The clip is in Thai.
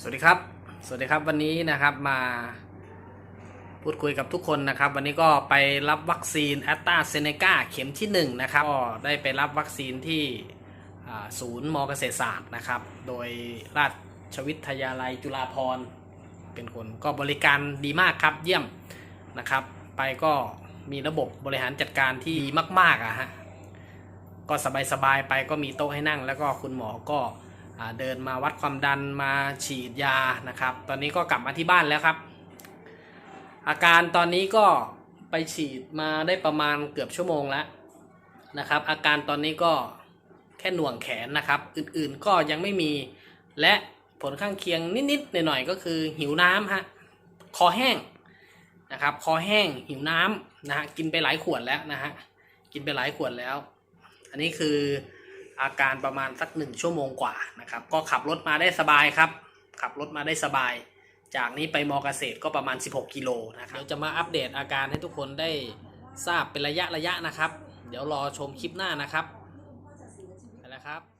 สวัสดีครับ สวัสดีครับวันนี้นะครับมาพูดคุยกับทุกคนนะครับ วันนี้ก็ไปรับวัคซีนแอตตาเซเนกาเข็มที่1นะครับก็ได้ไปรับวัคซีนที่ศูนย์มอเกษตรศาสตร์นะครับ โดยราชวิทยาลัยจุฬาภรณ์เป็นคนก็บริการดีมากครับเยี่ยมนะครับ ไปก็มีระบบบริหารจัดการที่ดีมากๆอะฮะก็สบายๆไปก็มีโต๊ะให้นั่ง แล้วก็คุณหมอก็ เดินมาวัดความดันมาฉีดยานะครับ ตอนนี้ก็กลับมาที่บ้านแล้วครับ อาการตอนนี้ก็ไปฉีดมาได้ประมาณเกือบชั่วโมงแล้วนะครับ อาการตอนนี้ก็แค่หน่วงแขนนะครับ อื่นๆก็ยังไม่มีและผลข้างเคียงนิดๆหน่อยๆก็คือหิวน้ำฮะคอแห้งนะครับ คอแห้งหิวน้ำนะฮะกินไปหลายขวดแล้วนะฮะกินไปหลายขวดแล้ว อันนี้คือ อาการประมาณสักหนึ่งชั่วโมงกว่านะครับ ก็ขับรถมาได้สบายครับ ขับรถมาได้สบาย จากนี้ไปมอเกษตรก็ประมาณ 16 กิโลนะครับ เดี๋ยวจะมาอัปเดตอาการให้ทุกคนได้ทราบเป็นระยะระยะนะครับ เดี๋ยวรอชมคลิปหน้านะครับไปแล้วครับ